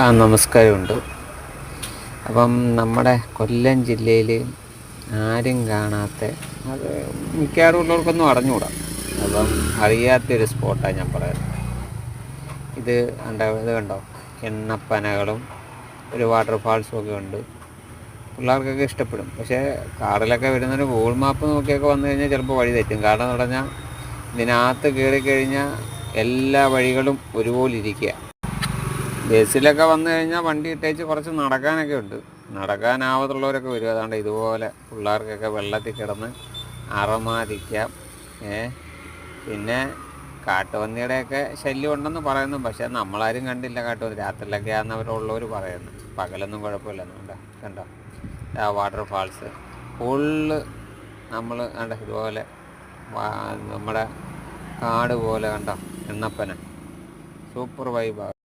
ആ നമസ്കാരമുണ്ട്. അപ്പം നമ്മുടെ കൊല്ലം ജില്ലയിൽ ആരും കാണാത്ത അത് മിക്കവാറും ഉള്ളവർക്കൊന്നും അറിഞ്ഞുകൂടാ. അപ്പം അറിയാത്തൊരു സ്പോട്ടാണ് ഞാൻ പറയുന്നത്. ഇത് ഇത് കണ്ടോ? എണ്ണപ്പനകളും ഒരു വാട്ടർഫാൾസും ഒക്കെ ഉണ്ട്. പിള്ളേർക്കൊക്കെ ഇഷ്ടപ്പെടും. പക്ഷേ കാറിലൊക്കെ വരുന്നൊരു ഗൂഗിൾ മാപ്പ് നോക്കിയൊക്കെ വന്നു കഴിഞ്ഞാൽ ചിലപ്പോൾ വഴി തെറ്റും. കാരണം എന്ന് പറഞ്ഞാൽ ഇതിനകത്ത് കയറി കഴിഞ്ഞാൽ എല്ലാ വഴികളും ഒരുപോലെ ഇരിക്കുക. ബസ്സിലൊക്കെ വന്നു കഴിഞ്ഞാൽ വണ്ടി ഇട്ടേച്ച് കുറച്ച് നടക്കാനൊക്കെ ഉണ്ട്. നടക്കാനാവത്തുള്ളവരൊക്കെ വരും. അതാണ്ട് ഇതുപോലെ പിള്ളേർക്കൊക്കെ വെള്ളത്തിൽ കിടന്ന് അറമാതിക്കാം. ഏ? പിന്നെ കാട്ടുപന്നിയുടെയൊക്കെ ശല്യം ഉണ്ടെന്ന് പറയുന്നു. പക്ഷേ നമ്മളാരും കണ്ടില്ല കാട്ടുപന്നി. രാത്രിയിലൊക്കെ ആണെന്നവരുള്ളവർ പറയുന്നു. പകലൊന്നും കുഴപ്പമില്ല. കണ്ടോ? കണ്ടോ? ആ വാട്ടർ ഫാൾസ്. ഫുള്ള് നമ്മൾ കണ്ട? ഇതുപോലെ നമ്മുടെ കാട് പോലെ കണ്ടോ? എണ്ണപ്പന. സൂപ്പർ വൈബാണ്